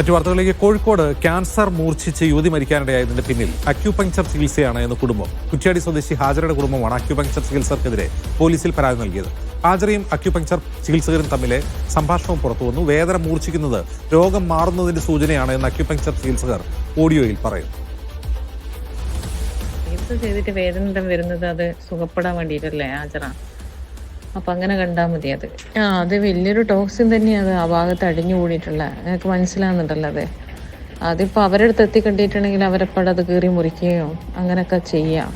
മറ്റു വാർത്തകളിലേക്ക് കോഴിക്കോട് ക്യാൻസർ മൂർച്ഛിച്ച് യുവതി മരിക്കാനിടയായതിന്റെ പിന്നിൽ. അക്യൂപങ്ചർ ചികിത്സയാണ് എന്ന് കുടുംബം. കുറ്റ്യാടി സ്വദേശി ഹാജറയുടെ കുടുംബമാണ് അക്യൂപങ്ചർ ചികിത്സകർക്കെതിരെ പോലീസിൽ പരാതി നൽകിയത്. ഹാജറയും അക്യൂപങ്ചർ ചികിത്സകരും തമ്മിലെ സംഭാഷണവും പുറത്തുവന്നു വേദന മൂർച്ഛിക്കുന്നത് രോഗം മാറുന്നതിന്റെ സൂചനയാണ് എന്ന് അക്യൂപങ്ചർ ചികിത്സകർ ഓഡിയോയിൽ പറയുന്നു. ചെയ്തിട്ട് വേദന വരുന്നത്? അത് സുഖപ്പെടാൻ വേണ്ടിയിട്ടല്ലേ ഹാജറ അപ്പൊ അങ്ങനെ കണ്ടാൽ മതി അത്. ആ അത് വലിയൊരു ടോക്സിൻ തന്നെയാണ്. ആ ഭാഗത്ത് അടിഞ്ഞു കൂടിയിട്ടുള്ള. നിങ്ങൾക്ക് മനസ്സിലാകുന്നുണ്ടല്ലോ അത്. അതിപ്പോ അവരുടെ അടുത്ത് എത്തിക്കണ്ടിട്ടുണ്ടെങ്കിൽ അവരെപ്പോഴും അത് കീറി മുറിക്കുകയോ അങ്ങനെയൊക്കെ ചെയ്യാം.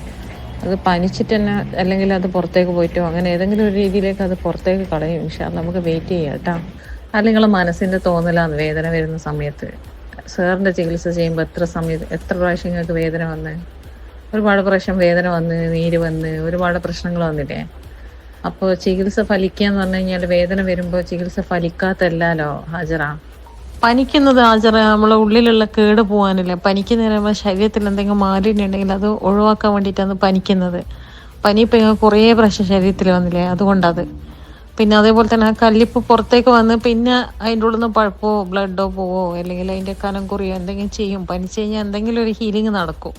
അത് പനിച്ചിട്ട് തന്നെ അല്ലെങ്കിൽ അത് പുറത്തേക്ക് പോയിട്ടോ അങ്ങനെ ഏതെങ്കിലും ഒരു രീതിയിലേക്ക് അത് പുറത്തേക്ക് കളയും. പക്ഷെ നമുക്ക് വെയിറ്റ് ചെയ്യാം കേട്ടോ. അത് നിങ്ങളെ മനസ്സിന്റെ തോന്നലാന്ന് വേദന വരുന്ന സമയത്ത്. സാറിന്റെ ചികിത്സ ചെയ്യുമ്പോൾ എത്ര സമയത്ത് എത്ര പ്രാവശ്യം നിങ്ങൾക്ക് വേദന വന്ന്? ഒരുപാട് പ്രാവശ്യം വേദന വന്ന് നീര് വന്ന് ഒരുപാട് പ്രശ്നങ്ങൾ വന്നില്ലേ? അപ്പോൾ ചികിത്സ ഫലിക്കുക എന്ന് പറഞ്ഞു കഴിഞ്ഞാൽ വേദന വരുമ്പോ ചികിത്സ ഫലിക്കാത്തല്ലോ ഹാജറ? പനിക്കുന്നത് ഹാജറ. നമ്മളെ ഉള്ളിലുള്ള കേട് പോകാനില്ല പനിക്കുന്ന നമ്മുടെ ശരീരത്തിൽ എന്തെങ്കിലും മാലിന്യം ഉണ്ടെങ്കിൽ അത് ഒഴിവാക്കാൻ വേണ്ടിയിട്ടാണ് പനിക്കുന്നത്. പനി ഇപ്പം ഇങ്ങനെ കുറേ പ്രശ്നം ശരീരത്തിൽ വന്നില്ലേ? അതുകൊണ്ടത്. പിന്നെ അതേപോലെ തന്നെ ആ കല്ലിപ്പ് പുറത്തേക്ക് വന്ന് പിന്നെ അതിന്റെ ഉള്ളിൽ നിന്ന് പഴപ്പോ ബ്ലഡോ പോവോ അല്ലെങ്കിൽ അതിന്റെ കനം കുറിയോ എന്തെങ്കിലും ചെയ്യും. പനിച്ചു കഴിഞ്ഞാൽ എന്തെങ്കിലും ഒരു ഹീലിംഗ് നടക്കും.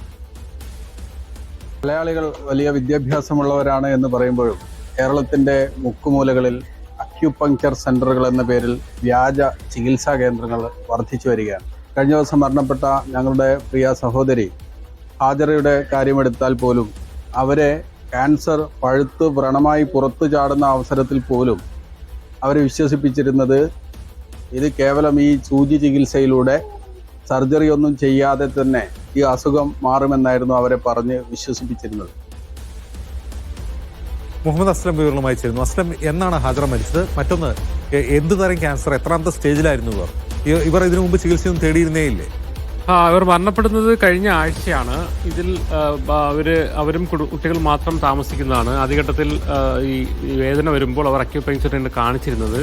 മലയാളികൾ വലിയ വിദ്യാഭ്യാസമുള്ളവരാണ് എന്ന് പറയുമ്പോഴും കേരളത്തിന്റെ മുക്കുമൂലകളിൽ അക്യുപങ്ക്ചർ സെന്ററുകൾ എന്ന പേരിൽ വ്യാജ ചികിത്സാ കേന്ദ്രങ്ങൾ വർദ്ധിച്ചു വരികയാണ്. കഴിഞ്ഞ ദിവസം മരണപ്പെട്ട ഞങ്ങളുടെ പ്രിയ സഹോദരി ഹാജറയുടെ കാര്യമെടുത്താൽ പോലും അവരെ ക്യാൻസർ പഴുത്ത് വ്രണമായി പുറത്തു ചാടുന്ന അവസരത്തിൽ പോലും അവരെ വിശ്വസിപ്പിച്ചിരുന്നത് ഇത് കേവലം ഈ സൂചി ചികിത്സയിലൂടെ സർജറി ഒന്നും ചെയ്യാതെ തന്നെ ഈ അസുഖം മാറുമെന്നായിരുന്നു അവരെ പറഞ്ഞ് വിശ്വസിപ്പിച്ചിരുന്നത്. മുഹമ്മദ് അസ്ലം വിവരങ്ങളുമായി ചേരുന്നു. അസ്ലം എന്നാണ് ഹാജറ മരിച്ചത്? മറ്റൊന്ന് എന്ത് തരം ക്യാൻസർ എത്രാമത്തെ സ്റ്റേജിലായിരുന്നു ഇവർ? ഇവർ ഇതിനു മുമ്പ് ചികിത്സയൊന്നും തേടിയിരുന്നേ ഇല്ലേ ആ അവർ മരണപ്പെടുന്നത് കഴിഞ്ഞ ആഴ്ചയാണ്. ഇതിൽ അവർ അവരും കുട്ടികൾ മാത്രം താമസിക്കുന്നതാണ്. ആദ്യഘട്ടത്തിൽ ഈ വേദന വരുമ്പോൾ അവർ അക്യുപങ്ചറിന് കാണിച്ചിരുന്നത്.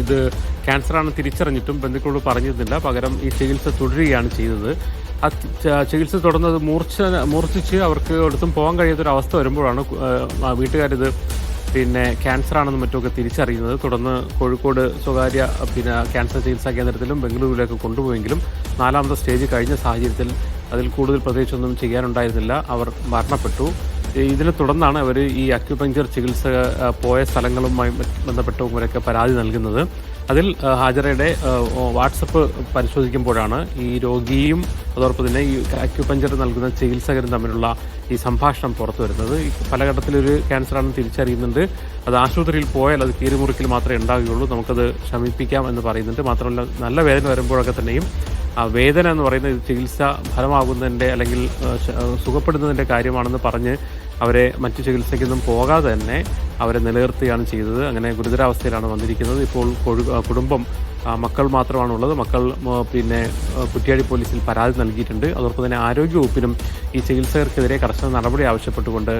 ഇത് ക്യാൻസറാണ് തിരിച്ചറിഞ്ഞിട്ടും ബന്ധുക്കളോട് പറഞ്ഞിരുന്നില്ല. പകരം ഈ ചികിത്സ തുടരുകയാണ് ചെയ്തത്. ചികിത്സ തുടർന്നത് മൂർച്ച മൂർച്ഛിച്ച് അവർക്ക് എടുത്തും പോകാൻ കഴിയാത്തൊരു അവസ്ഥ വരുമ്പോഴാണ് വീട്ടുകാരിത് പിന്നെ ക്യാൻസർ ആണെന്ന് മറ്റുമൊക്കെ തിരിച്ചറിയുന്നത്. തുടർന്ന് കോഴിക്കോട് സ്വകാര്യ പിന്നെ ക്യാൻസർ ചികിത്സാ കേന്ദ്രത്തിലും ബംഗളൂരുവിലേക്ക് കൊണ്ടുപോയെങ്കിലും നാലാമത്തെ സ്റ്റേജ് കഴിഞ്ഞ സാഹചര്യത്തിൽ അതിൽ കൂടുതൽ പ്രത്യേകിച്ചൊന്നും ചെയ്യാനുണ്ടായിരുന്നില്ല. അവർ മരണപ്പെട്ടു. ഇതിനെ തുടർന്നാണ് അവർ ഈ അക്യുപഞ്ചർ ചികിത്സ പോയ സ്ഥലങ്ങളുമായി ബന്ധപ്പെട്ടവരൊക്കെ പരാതി നൽകുന്നത്. അതിൽ ഹാജറയുടെ വാട്സപ്പ് പരിശോധിക്കുമ്പോഴാണ് ഈ രോഗിയും അതോടൊപ്പം തന്നെ ഈ അക്യുപഞ്ചർ നൽകുന്ന ചികിത്സകരും തമ്മിലുള്ള ഈ സംഭാഷണം പുറത്തു വരുന്നത് പല ഘട്ടത്തിലൊരു ക്യാൻസറാണെന്ന് തിരിച്ചറിയുന്നുണ്ട്. അത് ആശുപത്രിയിൽ പോയാൽ അത് കീറിമുറിക്കൽ മാത്രമേ ഉണ്ടാവുകയുള്ളൂ. നമുക്കത് ശമിപ്പിക്കാം എന്ന് പറയുന്നുണ്ട്. മാത്രമല്ല നല്ല വേദന വരുമ്പോഴൊക്കെ തന്നെയും ആ വേദന എന്ന് പറയുന്നത് ചികിത്സ ഫലമാകുന്നതിന്റെ അല്ലെങ്കിൽ സുഖപ്പെടുന്നതിന്റെ കാര്യമാണെന്ന് പറഞ്ഞ് അവരെ മറ്റു ചികിത്സയ്ക്കൊന്നും പോകാതെ തന്നെ അവരെ നിലനിർത്തുകയാണ് ചെയ്തത്. അങ്ങനെ ഗുരുതരാവസ്ഥയിലാണ് വന്നിരിക്കുന്നത്. ഇപ്പോൾ കുടുംബം മക്കൾ മാത്രമാണുള്ളത്. മക്കൾ പിന്നെ കുറ്റിയാടി പോലീസിൽ പരാതി നൽകിയിട്ടുണ്ട്. അതോടൊപ്പം തന്നെ ആരോഗ്യവകുപ്പിനും ഈ ചികിത്സകർക്കെതിരെ കർശന നടപടി ആവശ്യപ്പെട്ടുകൊണ്ട്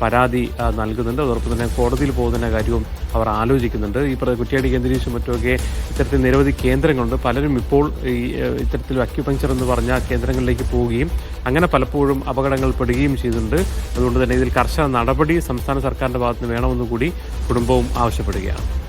പരാതി നൽകുന്നുണ്ട്. അതോടൊപ്പം തന്നെ കോടതിയിൽ പോകുന്ന കാര്യവും അവർ ആലോചിക്കുന്നുണ്ട്. ഈ കുറ്റിയാടി കേന്ദ്രീകരിച്ചും മറ്റുമൊക്കെ ഇത്തരത്തിൽ നിരവധി കേന്ദ്രങ്ങളുണ്ട്. പലരും ഇപ്പോൾ ഈ ഇത്തരത്തിൽ അക്യുപഞ്ചർ എന്ന് പറഞ്ഞ കേന്ദ്രങ്ങളിലേക്ക് പോവുകയും അങ്ങനെ പലപ്പോഴും അപകടങ്ങൾ പെടുകയും ചെയ്തിട്ടുണ്ട്. അതുകൊണ്ട് തന്നെ ഇതിൽ കർശന നടപടി സംസ്ഥാന സർക്കാരിന്റെ ഭാഗത്തുനിന്ന് വേണമെന്നുകൂടി വേണമെന്ന് കൂടി കുടുംബവും ആവശ്യപ്പെടുകയാണ്.